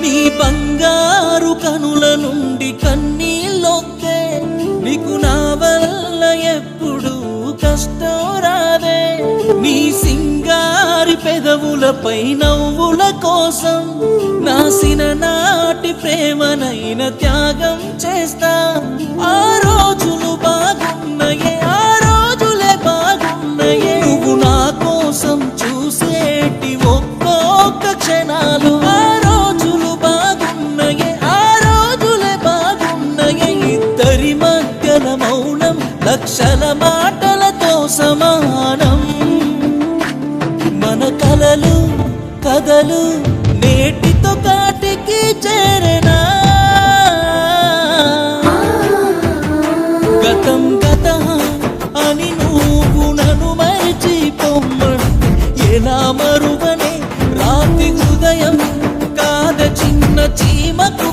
నీ బంగారు కనుల నుండి కన్నీళ్ళొక్కే. నీకు నా వల్ల ఎప్పుడు కష్టం రాదే. నీ సింగారి పెదవులపై నవ్వుల కోసం నాసిన నాటి ప్రేమనైన త్యాగం చేస్తా. ఆ రోజులు బాగున్నాయే ఆ రోజులే బాగున్నాయే. నువ్వు నా కోసం చూసేటి ఒక్కొక్క క్షణాలు లక్షల మాటలతో సమానం. మన కలలు కథలు నేటితో కాటికి చేరెనా? గతం గత అని నువ్వు నన్ను మరిచిపోమ్మంటే ఎలా మరువనే రాతి హృదయం కాద చిన్న చీమకు